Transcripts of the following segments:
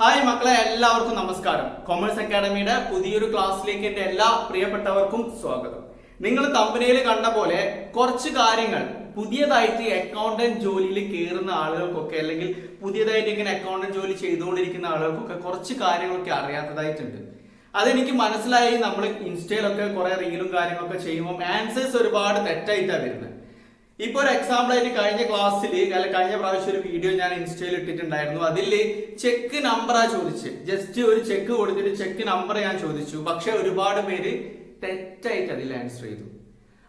Hi മക്കളെ എല്ലാവർക്കും നമസ്കാരം. കൊമേഴ്സ് അക്കാഡമിയുടെ പുതിയൊരു ക്ലാസ്സിലേക്ക് എന്റെ എല്ലാ പ്രിയപ്പെട്ടവർക്കും സ്വാഗതം. നിങ്ങൾ തമ്പനിയിൽ കണ്ട പോലെ കുറച്ച് കാര്യങ്ങൾ പുതിയതായിട്ട് അക്കൗണ്ടന്റ് ജോലിയിൽ കയറുന്ന ആളുകൾക്കൊക്കെ അല്ലെങ്കിൽ പുതിയതായിട്ട് ഇങ്ങനെ അക്കൗണ്ടന്റ് ജോലി ചെയ്തുകൊണ്ടിരിക്കുന്ന ആളുകൾക്കൊക്കെ കുറച്ച് കാര്യങ്ങളൊക്കെ അറിയാത്തതായിട്ടുണ്ട്. അതെനിക്ക് മനസ്സിലായി നമ്മൾ ഇൻസ്റ്റയിലൊക്കെ കുറെ റീലും കാര്യങ്ങളൊക്കെ ചെയ്യുമ്പോൾ ആൻസേഴ്സ് ഒരുപാട് തെറ്റായിട്ടാണ് വരുന്നത്. ഇപ്പൊ ഒരു എക്സാമ്പിൾ ആയിട്ട് കഴിഞ്ഞ ക്ലാസ്സിൽ അല്ല കഴിഞ്ഞ പ്രാവശ്യം ഒരു വീഡിയോ ഞാൻ ഇൻസ്റ്റയിൽ ഇട്ടിട്ടുണ്ടായിരുന്നു. അതിൽ ചെക്ക് നമ്പറാ ചോദിച്ച്. ജസ്റ്റ് ഒരു ചെക്ക് കൊടുത്തിട്ട് ചെക്ക് നമ്പർ ഞാൻ ചോദിച്ചു. പക്ഷെ ഒരുപാട് പേര് തെറ്റായിട്ട് അതിൽ ആൻസർ ചെയ്തു.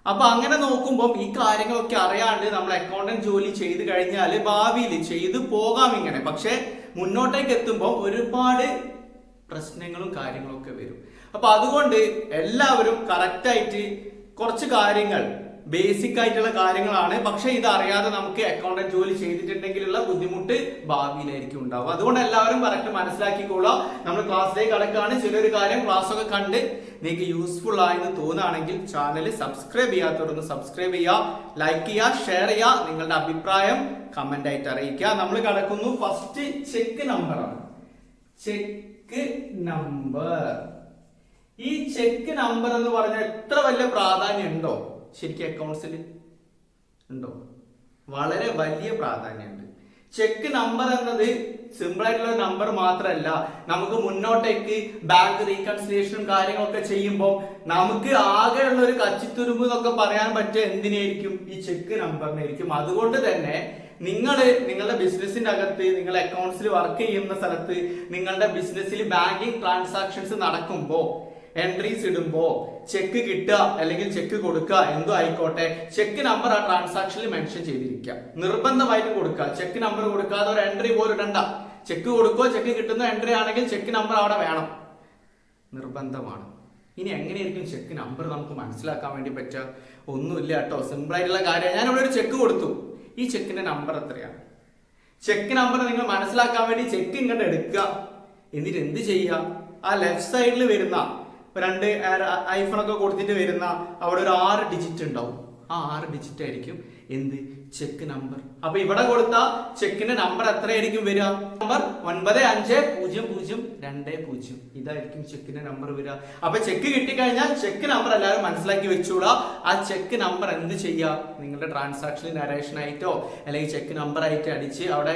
അപ്പൊ അങ്ങനെ നോക്കുമ്പോൾ ഈ കാര്യങ്ങളൊക്കെ അറിയാണ്ട് നമ്മൾ അക്കൗണ്ടന്റ് ജോലി ചെയ്ത് കഴിഞ്ഞാൽ ഭാവിയിൽ ചെയ്തു പോകാം ഇങ്ങനെ. പക്ഷെ മുന്നോട്ടേക്ക് എത്തുമ്പോൾ ഒരുപാട് പ്രശ്നങ്ങളും കാര്യങ്ങളൊക്കെ വരും. അപ്പൊ അതുകൊണ്ട് എല്ലാവരും കറക്റ്റായിട്ട് കുറച്ച് കാര്യങ്ങൾ ബേസിക് ആയിട്ടുള്ള കാര്യങ്ങളാണ്. പക്ഷെ ഇത് അറിയാതെ നമുക്ക് അക്കൗണ്ടന്റ് ജോലി ചെയ്തിട്ടുണ്ടെങ്കിലുള്ള ബുദ്ധിമുട്ട് ഭാവിയിലായിരിക്കും ഉണ്ടാവുക. അതുകൊണ്ട് എല്ലാവരും കറക്റ്റ് മനസ്സിലാക്കിക്കോളാം നമ്മൾ ക്ലാസ്സിലേക്ക് കടക്കുകയാണ് ചെറിയൊരു കാര്യം ക്ലാസ് ഒക്കെ കണ്ട് നിങ്ങൾക്ക് യൂസ്ഫുൾ ആയെന്ന് തോന്നുകയാണെങ്കിൽ ചാനൽ സബ്സ്ക്രൈബ് ചെയ്യാത്തവരൊന്ന് സബ്സ്ക്രൈബ് ചെയ്യുക ലൈക്ക് ചെയ്യുക ഷെയർ ചെയ്യുക നിങ്ങളുടെ അഭിപ്രായം കമന്റ് ആയിട്ട് അറിയിക്കുക. നമ്മൾ കടക്കുന്നു ഫസ്റ്റ് ചെക്ക് നമ്പറാണ് ചെക്ക് നമ്പർ ഈ ചെക്ക് നമ്പർ എന്ന് പറഞ്ഞാൽ എത്ര വലിയ പ്രാധാന്യം ഉണ്ടോ? ശരിക്കും അക്കൗണ്ട്സിൽ ഉണ്ടോ? വളരെ വലിയ പ്രാധാന്യമുണ്ട്. ചെക്ക് നമ്പർ എന്നത് സിമ്പിൾ ആയിട്ടുള്ള നമ്പർ മാത്രമല്ല നമുക്ക് മുന്നോട്ടേക്ക് ബാങ്ക് റീകൺസിലേഷനും കാര്യങ്ങളൊക്കെ ചെയ്യുമ്പോൾ നമുക്ക് ആകെ ഉള്ള ഒരു കച്ചിത്തുരുമ്പ് എന്നൊക്കെ പറയാൻ പറ്റുക എന്തിനായിരിക്കും ഈ ചെക്ക് നമ്പറിനായിരിക്കും അതുകൊണ്ട് തന്നെ നിങ്ങൾ നിങ്ങളുടെ ബിസിനസിന്റെ അകത്ത് നിങ്ങൾ അക്കൗണ്ട്സിൽ വർക്ക് ചെയ്യുന്ന സ്ഥലത്ത് നിങ്ങളുടെ ബിസിനസ്സിൽ ബാങ്കിങ് ട്രാൻസാക്ഷൻസ് നടക്കുമ്പോൾ എൻട്രീസ് ഇടുമ്പോ ചെക്ക് കിട്ടുക അല്ലെങ്കിൽ ചെക്ക് കൊടുക്കുക എന്തോ ആയിക്കോട്ടെ ചെക്ക് നമ്പർ ആ ട്രാൻസാക്ഷനിൽ മെൻഷൻ ചെയ്തിരിക്കുക. നിർബന്ധമായിട്ടും കൊടുക്കുക. ചെക്ക് നമ്പർ കൊടുക്കാതെ ഒരു എൻട്രി പോലും ഇടണ്ട. ചെക്ക് കൊടുക്കോ ചെക്ക് കിട്ടുന്ന എൻട്രി ആണെങ്കിൽ ചെക്ക് നമ്പർ അവിടെ വേണം. നിർബന്ധമാണ്. ഇനി എങ്ങനെയായിരിക്കും ചെക്ക് നമ്പർ നമുക്ക് മനസ്സിലാക്കാൻ വേണ്ടി പറ്റുക? ഒന്നുമില്ല കേട്ടോ. സിമ്പിളായിട്ടുള്ള കാര്യം. ഞാൻ ഇവിടെ ഒരു ചെക്ക് കൊടുത്തു. ഈ ചെക്കിന്റെ നമ്പർ എത്രയാണ്? ചെക്ക് നമ്പർ നിങ്ങൾ മനസ്സിലാക്കാൻ വേണ്ടി ചെക്ക് ഇങ്ങോട്ട് എടുക്കുക. എന്നിട്ട് എന്ത് ചെയ്യുക? ആ ലെഫ്റ്റ് സൈഡിൽ വരുന്ന രണ്ട് ഐഫോൺ ഒക്കെ കൊടുത്തിട്ട് വരുന്ന അവിടെ ഒരു ആറ് ഡിജിറ്റ് ഉണ്ടാവും. ആ ആറ് ഡിജിറ്റ് ആയിരിക്കും. എന്ത്? ചെക്ക് നമ്പർ അപ്പൊ ഇവിടെ കൊടുത്ത ചെക്കിന്റെ നമ്പർ എത്രയായിരിക്കും വരിക? നമ്പർ ഒൻപത് അഞ്ച് പൂജ്യം പൂജ്യം രണ്ട് പൂജ്യം. ഇതായിരിക്കും ചെക്കിന്റെ നമ്പർ വരിക. അപ്പൊ ചെക്ക് കിട്ടിക്കഴിഞ്ഞാൽ ചെക്ക് നമ്പർ എല്ലാവരും മനസ്സിലാക്കി വെച്ചൂടാ. ആ ചെക്ക് നമ്പർ എന്ത് ചെയ്യുക നിങ്ങളുടെ ട്രാൻസാക്ഷൻ നരേഷൻ ആയിട്ടോ അല്ലെങ്കിൽ ചെക്ക് നമ്പർ ആയിട്ട് അടിച്ച് അവിടെ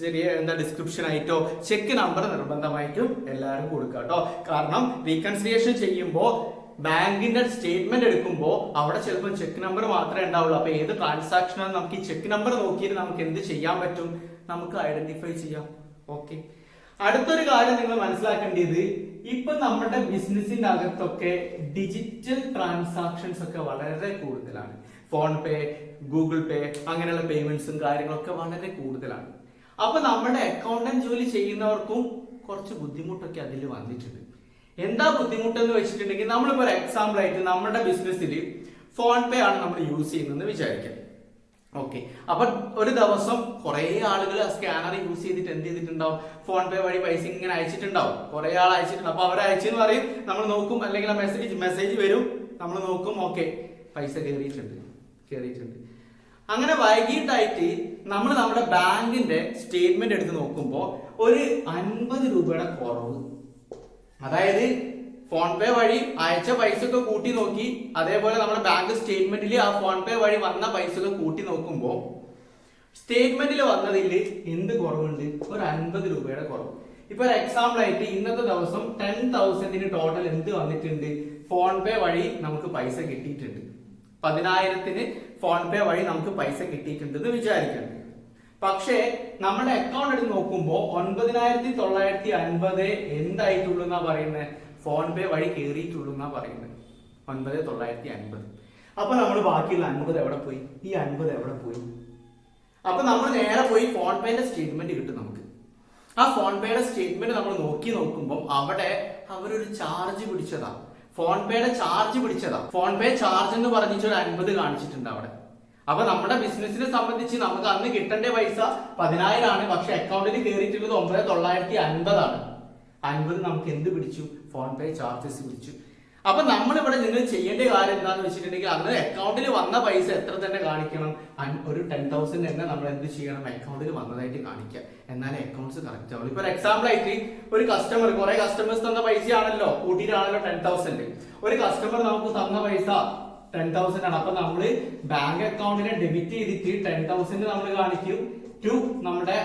ചെറിയ എന്താ ഡിസ്ക്രിപ്ഷൻ ആയിട്ടോ ചെക്ക് നമ്പർ നിർബന്ധമായിട്ടും എല്ലാവരും കൊടുക്കുക കേട്ടോ കാരണം റീകൺസിലിയേഷൻ ചെയ്യുമ്പോൾ ബാങ്കിന്റെ സ്റ്റേറ്റ്മെന്റ് എടുക്കുമ്പോൾ അവിടെ ചിലപ്പോൾ ചെക്ക് നമ്പർ മാത്രമേ ഉണ്ടാവുള്ളൂ. അപ്പൊ ഏത് ട്രാൻസാക്ഷൻ ആണ് നമുക്ക് ഈ ചെക്ക് നമ്പർ നോക്കിയിട്ട് നമുക്ക് എന്ത് ചെയ്യാൻ പറ്റും? നമുക്ക് ഐഡന്റിഫൈ ചെയ്യാം. ഓക്കെ അടുത്തൊരു കാര്യം നിങ്ങൾ മനസ്സിലാക്കേണ്ടത് ഇപ്പൊ നമ്മുടെ ബിസിനസിന്റെ അകത്തൊക്കെ ഡിജിറ്റൽ ട്രാൻസാക്ഷൻസ് ഒക്കെ വളരെ കൂടുതലാണ്. ഫോൺ പേ ഗൂഗിൾ പേ അങ്ങനെയുള്ള പേയ്മെന്റ്സും കാര്യങ്ങളൊക്കെ വളരെ കൂടുതലാണ്. അപ്പൊ നമ്മുടെ അക്കൗണ്ടന്റ് ജോലി ചെയ്യുന്നവർക്കും കുറച്ച് ബുദ്ധിമുട്ടൊക്കെ അതിൽ വന്നിട്ടുണ്ട്. എന്താ ബുദ്ധിമുട്ടെന്ന് വെച്ചിട്ടുണ്ടെങ്കിൽ നമ്മളിപ്പോ ഒരു എക്സാമ്പിൾ ആയിട്ട് നമ്മുടെ ബിസിനസ്സിൽ ഫോൺ പേ ആണ് നമ്മൾ യൂസ് ചെയ്യുന്നതെന്ന് വിചാരിക്കാം. ഓക്കെ അപ്പൊ ഒരു ദിവസം കുറെ ആളുകൾ സ്കാനർ യൂസ് ചെയ്തിട്ട് എന്ത് ചെയ്തിട്ടുണ്ടാവും? ഫോൺ പേ വഴി പൈസ ഇങ്ങനെ അയച്ചിട്ടുണ്ടാവും. കുറെ ആൾ അയച്ചിട്ടുണ്ട്. അപ്പൊ അവർ അയച്ചെന്ന് പറയും നമ്മൾ നോക്കും. അല്ലെങ്കിൽ ആ മെസ്സേജ് മെസ്സേജ് വരും. നമ്മൾ നോക്കും ഓക്കെ പൈസ കയറിയിട്ടുണ്ട് കയറിയിട്ടുണ്ട് അങ്ങനെ വൈകിട്ടായിട്ട് നമ്മൾ നമ്മുടെ ബാങ്കിന്റെ സ്റ്റേറ്റ്മെന്റ് എടുത്ത് നോക്കുമ്പോൾ ഒരു അൻപത് രൂപയുടെ കുറവ്. അതായത് ഫോൺ പേ വഴി അയച്ച പൈസ ഒക്കെ കൂട്ടി നോക്കി അതേപോലെ നമ്മുടെ ബാങ്ക് സ്റ്റേറ്റ്മെന്റിൽ ആ ഫോൺ പേ വഴി വന്ന പൈസ ഒക്കെ കൂട്ടി നോക്കുമ്പോൾ സ്റ്റേറ്റ്മെന്റിൽ വന്നതിൽ എന്ത് കുറവുണ്ട്? ഒരു അൻപത് രൂപയുടെ കുറവ്. ഇപ്പൊ ഒരു എക്സാമ്പിൾ ആയിട്ട് ഇന്നത്തെ ദിവസം ടെൻ തൗസൻഡിന് ടോട്ടൽ എന്ത് വന്നിട്ടുണ്ട്? ഫോൺ പേ വഴി നമുക്ക് പൈസ കിട്ടിയിട്ടുണ്ട്. പതിനായിരത്തിന് ഫോൺ പേ വഴി നമുക്ക് പൈസ കിട്ടിയിട്ടുണ്ട് എന്ന് വിചാരിക്കണം പക്ഷേ നമ്മുടെ അക്കൗണ്ട് എടുത്ത് നോക്കുമ്പോൾ ഒൻപതിനായിരത്തി തൊള്ളായിരത്തി അൻപത് എന്തായിട്ടുള്ളൂ എന്നാ പറയുന്നത് ഫോൺ പേ വഴി കയറിയിട്ടുള്ളൂ എന്നാ പറയുന്നത് ഒൻപത് തൊള്ളായിരത്തി അൻപത് അപ്പൊ നമ്മൾ ബാക്കിയുള്ള അൻപത് എവിടെ പോയി? ഈ അൻപത് എവിടെ പോയി? അപ്പൊ നമ്മൾ നേരെ പോയി ഫോൺ പേന്റെ സ്റ്റേറ്റ്മെന്റ് കിട്ടും നമുക്ക്. ആ ഫോൺ പേയുടെ സ്റ്റേറ്റ്മെന്റ് നമ്മൾ നോക്കി നോക്കുമ്പോൾ അവിടെ അവരൊരു ചാർജ് പിടിച്ചതാ. ഫോൺ പേയുടെ ചാർജ് പിടിച്ചതാ. ഫോൺ പേ ചാർജ് എന്ന് പറഞ്ഞിട്ട് ഒരു അൻപത് കാണിച്ചിട്ടുണ്ട് അവിടെ. അപ്പൊ നമ്മുടെ ബിസിനസിനെ സംബന്ധിച്ച് നമുക്ക് അന്ന് കിട്ടേണ്ട പൈസ പതിനായിരം ആണ് പക്ഷെ അക്കൗണ്ടിൽ കയറിയിട്ടുള്ളത് ഒമ്പത് തൊള്ളായിരത്തി അൻപതാണ്. അൻപത് നമുക്ക് എന്ത് പിടിച്ചു? ഫോൺ പേ ചാർജസ് പിടിച്ചു. അപ്പൊ നമ്മളിവിടെ നിങ്ങൾ ചെയ്യേണ്ട കാര്യം എന്താണെന്ന് വെച്ചിട്ടുണ്ടെങ്കിൽ അന്ന് അക്കൗണ്ടിൽ വന്ന പൈസ എത്ര തന്നെ കാണിക്കണം? ഒരു ടെൻ തൗസൻഡ് തന്നെ നമ്മൾ എന്ത് ചെയ്യണം? അക്കൗണ്ടിൽ വന്നതായിട്ട് കാണിക്കുക എന്നാലേ അക്കൗണ്ട്സ് കറക്റ്റ് ആവുള്ളൂ. ഇപ്പൊ എക്സാമ്പിൾ ആയിട്ട് ഒരു കസ്റ്റമർ കുറെ കസ്റ്റമേഴ്സ് തന്ന പൈസയാണല്ലോ. കൂട്ടിയിട്ടാണല്ലോ ടെൻ തൗസൻഡ് ഒരു കസ്റ്റമർ നമുക്ക് തന്ന പൈസ ടെൻ തൗസൻഡ് ആണ്. അപ്പൊ നമ്മൾ ബാങ്ക് അക്കൗണ്ടിനെ ഡെബിറ്റ് ചെയ്തിട്ട് ടെൻ തൗസൻഡ് നമ്മൾ കാണിക്കും. ടു നമ്മുടെ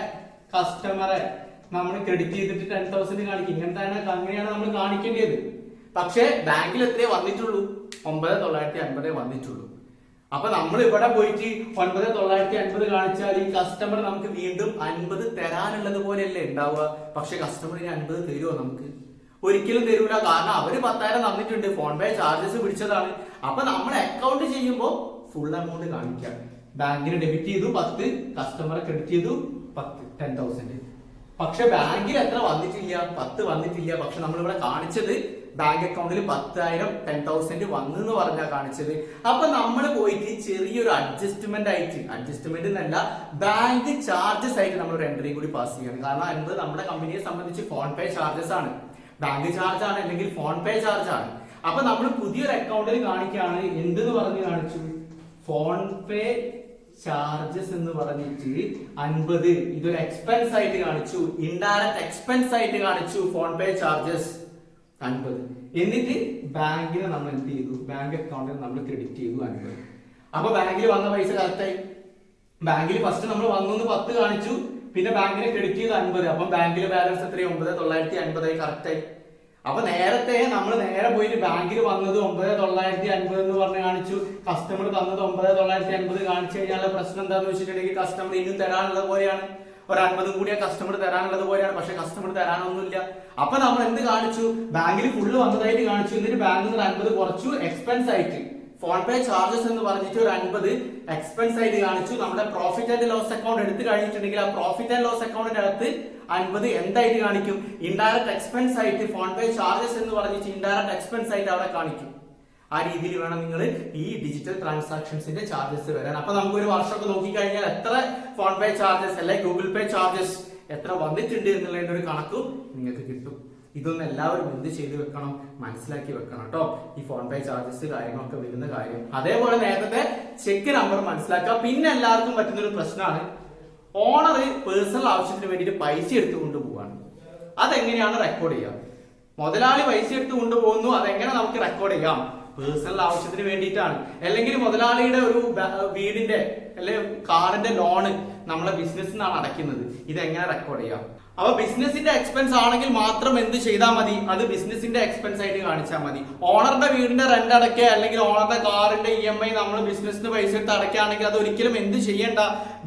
കസ്റ്റമറെ നമ്മൾ ക്രെഡിറ്റ് ചെയ്തിട്ട് ടെൻ തൗസൻഡ് കാണിക്കും. ഇങ്ങനത്തെ അങ്ങനെയാണ് നമ്മൾ കാണിക്കേണ്ടത്. പക്ഷേ ബാങ്കിൽ എത്രയേ വന്നിട്ടുള്ളൂ? ഒമ്പത് തൊള്ളായിരത്തി അൻപതേ വന്നിട്ടുള്ളൂ. അപ്പൊ നമ്മൾ ഇവിടെ പോയിട്ട് ഒൻപത് തൊള്ളായിരത്തി അൻപത് കാണിച്ചാൽ ഈ കസ്റ്റമർ നമുക്ക് വീണ്ടും അൻപത് തരാനുള്ളത് പോലെയല്ലേ ഉണ്ടാവുക? പക്ഷെ കസ്റ്റമർ ഇനി അൻപത് തരുമോ നമുക്ക്? ഒരിക്കലും തരൂല. കാരണം അവർ പത്തായിരം തന്നിട്ടുണ്ട്. ഫോൺ പേ ചാർജസ് പിടിച്ചതാണ്. അപ്പൊ നമ്മൾ അക്കൗണ്ട് ചെയ്യുമ്പോൾ ഫുൾ എമൗണ്ട് കാണിക്കാം ബാങ്കിന് ഡെബിറ്റ് ചെയ്തു പത്ത്. കസ്റ്റമറെ ക്രെഡിറ്റ് ചെയ്തു പത്ത്. ടെൻ തൗസൻഡ് പക്ഷെ ബാങ്കിൽ എത്ര വന്നിട്ടില്ല. പത്ത് വന്നിട്ടില്ല. പക്ഷെ നമ്മൾ ഇവിടെ കാണിച്ചത് ബാങ്ക് അക്കൗണ്ടിൽ പത്തായിരം ടെൻ തൗസൻഡ് വന്നു എന്ന് പറഞ്ഞാൽ കാണിച്ചത്. അപ്പൊ നമ്മൾ പോയിട്ട് ചെറിയൊരു അഡ്ജസ്റ്റ്മെന്റ് ആയിട്ട് അഡ്ജസ്റ്റ്മെന്റ് എന്നല്ല ബാങ്ക് ചാർജസ് ആയിട്ട് നമ്മൾ ഒരു എൻട്രി കൂടി പാസ് ചെയ്യണം. കാരണം എന്ത് നമ്മുടെ കമ്പനിയെ സംബന്ധിച്ച് ഫോൺ പേ ചാർജസ് ആണ്. ബാങ്ക് ചാർജ് ആണ് അല്ലെങ്കിൽ ഫോൺ പേ ചാർജ് ആണ് അപ്പൊ നമ്മൾ പുതിയൊരു അക്കൗണ്ടിൽ കാണിക്കുകയാണ് എന്തെന്ന് പറഞ്ഞ് കാണിച്ചു? ഫോൺ പേ ചാർജസ് എന്ന് പറഞ്ഞിട്ട് അൻപത്. ഇതൊരു എക്സ്പെൻസ് ആയിട്ട് കാണിച്ചു. ഇൻഡയറക്റ്റ് എക്സ്പെൻസ് ആയിട്ട് കാണിച്ചു ഫോൺ പേ ചാർജസ്. അൻപത്. എന്നിട്ട് ബാങ്കിന് നമ്മൾ എന്ത് ചെയ്തു? ബാങ്ക് അക്കൗണ്ടിൽ നമ്മൾ ക്രെഡിറ്റ് ചെയ്തു അൻപത്. അപ്പൊ ബാങ്കിൽ വന്ന പൈസ കറക്റ്റായി ബാങ്കിൽ ഫസ്റ്റ് നമ്മൾ വന്നു പത്ത് കാണിച്ചു. പിന്നെ ബാങ്കിന് ക്രെഡിറ്റ് ചെയ്ത് അൻപത് അപ്പം ബാങ്കിൽ ബാലൻസ് എത്രയും ഒമ്പത് തൊള്ളായിരത്തി അൻപതായി കറക്റ്റായി അപ്പൊ നേരത്തെ നമ്മൾ നേരെ പോയിട്ട് ബാങ്കിൽ വന്നത് ഒമ്പത് തൊള്ളായിരത്തി അൻപത് എന്ന് പറഞ്ഞ് കാണിച്ചു. കസ്റ്റമർ തന്നത് ഒമ്പത് തൊള്ളായിരത്തി അൻപത് കാണിച്ചു കഴിഞ്ഞാൽ പ്രശ്നം എന്താന്ന് വെച്ചിട്ടുണ്ടെങ്കിൽ കസ്റ്റമർ ഇനിയും തരാനുള്ളത് പോലെയാണ്. ഒരു അൻപതും കൂടിയ കസ്റ്റമർ തരാനുള്ളത് പോലെയാണ്. പക്ഷെ കസ്റ്റമർ തരാനൊന്നുമില്ല. അപ്പൊ നമ്മൾ എന്ത് കാണിച്ചു? ബാങ്കിൽ ഫുള്ള് വന്നതായിട്ട് കാണിച്ചു. എന്നിട്ട് ബാങ്കിൽ നിന്ന് അൻപത് കുറച്ചു എക്സ്പെൻസ് ആയിട്ട്. ഫോൺ പേ ചാർജസ് എന്ന് പറഞ്ഞിട്ട് ഒരു അൻപത് എക്സ്പെൻസ് ആയിട്ട് കാണിച്ചു. നമ്മുടെ പ്രോഫിറ്റ് ആൻഡ് ലോസ് അക്കൗണ്ട് എടുത്ത് കഴിഞ്ഞിട്ടുണ്ടെങ്കിൽ ആ പ്രോഫിറ്റ് ആൻഡ് ലോസ് അക്കൗണ്ടിന്റെ അകത്ത് അൻപത് എന്തായിട്ട് കാണിക്കും? ഇൻഡയറക്ട് എക്സ്പെൻസ് ആയിട്ട് ഫോൺ പേ ചാർജസ് എന്ന് പറഞ്ഞിട്ട് ഇൻഡയറക്ട് എക്സ്പെൻസ് ആയിട്ട് അവിടെ കാണിക്കും. ആ രീതിയിൽ വേണം നിങ്ങൾ ഈ ഡിജിറ്റൽ ട്രാൻസാക്ഷൻസിന്റെ ചാർജസ് വരാൻ. അപ്പൊ നമുക്ക് ഒരു വർഷമൊക്കെ നോക്കിക്കഴിഞ്ഞാൽ എത്ര ഫോൺ പേ ചാർജസ് അല്ലെ ഗൂഗിൾ പേ ചാർജസ് എത്ര വന്നിട്ടുണ്ട് എന്നുള്ളതിന്റെ ഒരു കണക്കും നിങ്ങൾക്ക് കിട്ടും. ഇതൊന്നും എല്ലാവരും എന്ത് ചെയ്ത് വെക്കണം? മനസ്സിലാക്കി വെക്കണം കേട്ടോ. ഈ ഫോൺ പേ ചാർജസ് കാര്യങ്ങളൊക്കെ വരുന്ന കാര്യം. അതേപോലെ നേരത്തെ ചെക്ക് നമ്പർ മനസ്സിലാക്കുക. പിന്നെ എല്ലാവർക്കും പറ്റുന്ന ഒരു പ്രശ്നമാണ്. ഓണർ പേഴ്സണൽ ആവശ്യത്തിന് വേണ്ടിയിട്ട് പൈസ എടുത്തു കൊണ്ടുപോവാണ് അതെങ്ങനെയാണ് റെക്കോർഡ് ചെയ്യുക? മുതലാളി പൈസ എടുത്ത് കൊണ്ടുപോകുന്നു അതെങ്ങനെ നമുക്ക് റെക്കോർഡ് ചെയ്യാം? പേഴ്സണൽ ആവശ്യത്തിന് വേണ്ടിയിട്ടാണ്. അല്ലെങ്കിൽ മുതലാളിയുടെ ഒരു വീടിന്റെ അല്ലെങ്കിൽ കാറിന്റെ ലോണ് നമ്മളെ ബിസിനസ് നിന്നാണ് അടയ്ക്കുന്നത്. ഇതെങ്ങനെ റെക്കോർഡ് ചെയ്യാം? അപ്പൊ ബിസിനസിന്റെ എക്സ്പെൻസ് ആണെങ്കിൽ മാത്രം എന്ത് ചെയ്താൽ മതി? അത് ബിസിനസിന്റെ എക്സ്പെൻസ് ആയിട്ട് കാണിച്ചാൽ മതി. ഓണറുടെ വീടിന്റെ റെന്റ് അടയ്ക്കുക അല്ലെങ്കിൽ ഓണറുടെ കാറിന്റെ ഇ എം ഐ നമ്മൾ ബിസിനസിന് പൈസ എടുത്ത് അടയ്ക്കുകയാണെങ്കിൽ അത് ഒരിക്കലും എന്ത് ചെയ്യേണ്ട?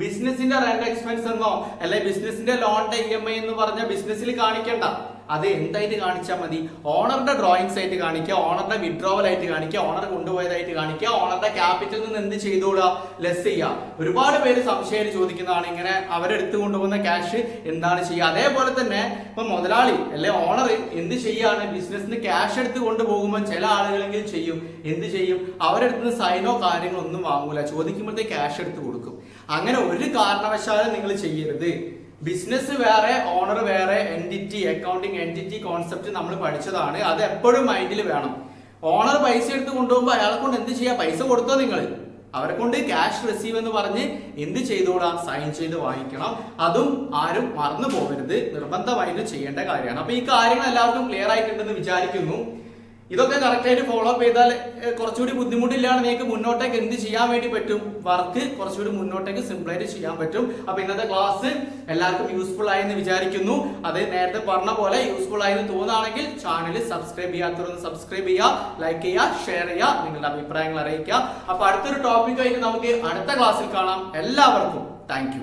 ബിസിനസിന്റെ റെന്റ് എക്സ്പെൻസ് എന്നോ അല്ലെങ്കിൽ ബിസിനസിന്റെ ലോണിന്റെ ഇ എം ഐ എന്ന് പറഞ്ഞ ബിസിനസ്സിൽ കാണിക്കണ്ട. അത് എന്തായിട്ട് കാണിച്ചാൽ മതി? ഓണറുടെ ഡ്രോയിങ്സ് ആയിട്ട് കാണിക്കുക ഓണറുടെ വിഡ്രോവൽ ആയിട്ട് കാണിക്കുക ഓണർ കൊണ്ടുപോയതായിട്ട് കാണിക്കുക ഓണറുടെ ക്യാപിറ്റലിൽ നിന്ന് എന്ത് ചെയ്തോളുക? ലെസ് ചെയ്യുക. ഒരുപാട് പേര് സംശയം ചോദിക്കുന്നതാണ് ഇങ്ങനെ അവരെടുത്ത് കൊണ്ടുപോകുന്ന ക്യാഷ് എന്താണ് ചെയ്യുക? അതേപോലെ തന്നെ ഇപ്പൊ മുതലാളി അല്ലെ ഓണർ എന്ത് ചെയ്യാണ് ബിസിനസ്സിന് ക്യാഷ് എടുത്ത് കൊണ്ടുപോകുമ്പോൾ ചില ആളുകളെങ്കിലും ചെയ്യും. എന്ത് ചെയ്യും? അവരെടുത്ത് സൈനോ കാര്യങ്ങളൊന്നും വാങ്ങൂല. ചോദിക്കുമ്പോഴത്തേക്ക് ക്യാഷ് എടുത്ത് കൊടുക്കും. അങ്ങനെ ഒരു കാരണവശാലും നിങ്ങൾ ചെയ്യരുത്. ബിസിനസ് വേറെ ഓണർ വേറെ എന്റിറ്റി അക്കൗണ്ടിങ് എന്റിറ്റി കോൺസെപ്റ്റ് നമ്മൾ പഠിച്ചതാണ്. അത് എപ്പോഴും മൈൻഡിൽ വേണം. ഓണർ പൈസ എടുത്ത് കൊണ്ടുപോകുമ്പോൾ അയാളെ കൊണ്ട് എന്ത് ചെയ്യുക പൈസ കൊടുത്തോ നിങ്ങൾ അവരെ കൊണ്ട് ക്യാഷ് റിസീവ് എന്ന് പറഞ്ഞ് എന്ത് ചെയ്തോടാ സൈൻ ചെയ്ത് വാങ്ങിക്കണം. അതും ആരും മറന്നു പോകരുത്. നിർബന്ധമായിട്ട് ചെയ്യേണ്ട കാര്യമാണ്. അപ്പൊ ഈ കാര്യങ്ങൾ എല്ലാവർക്കും ക്ലിയർ ആയിട്ടുണ്ടെന്ന് വിചാരിക്കുന്നു. ഇതൊക്കെ കറക്റ്റായിട്ട് ഫോളോ അപ്പ് ചെയ്താൽ കുറച്ചുകൂടി ബുദ്ധിമുട്ടില്ലാണ്ട് നിങ്ങൾക്ക് മുന്നോട്ടേക്ക് എന്ത് ചെയ്യാൻ വേണ്ടി പറ്റും? വർക്ക് കുറച്ചുകൂടി മുന്നോട്ടേക്ക് സിമ്പിളായിട്ട് ചെയ്യാൻ പറ്റും. അപ്പൊ ഇന്നത്തെ ക്ലാസ് എല്ലാവർക്കും യൂസ്ഫുൾ ആയെന്ന് വിചാരിക്കുന്നു. അത് നേരത്തെ പറഞ്ഞ പോലെ യൂസ്ഫുൾ ആയെന്ന് തോന്നുകയാണെങ്കിൽ ചാനൽ സബ്സ്ക്രൈബ് ചെയ്യാത്തവരൊന്ന് സബ്സ്ക്രൈബ് ചെയ്യുക ലൈക്ക് ചെയ്യുക ഷെയർ ചെയ്യുക നിങ്ങളുടെ അഭിപ്രായങ്ങൾ അറിയിക്കുക. അപ്പോൾ അടുത്തൊരു ടോപ്പിക്കായിട്ട് നമുക്ക് അടുത്ത ക്ലാസ്സിൽ കാണാം. എല്ലാവർക്കും താങ്ക്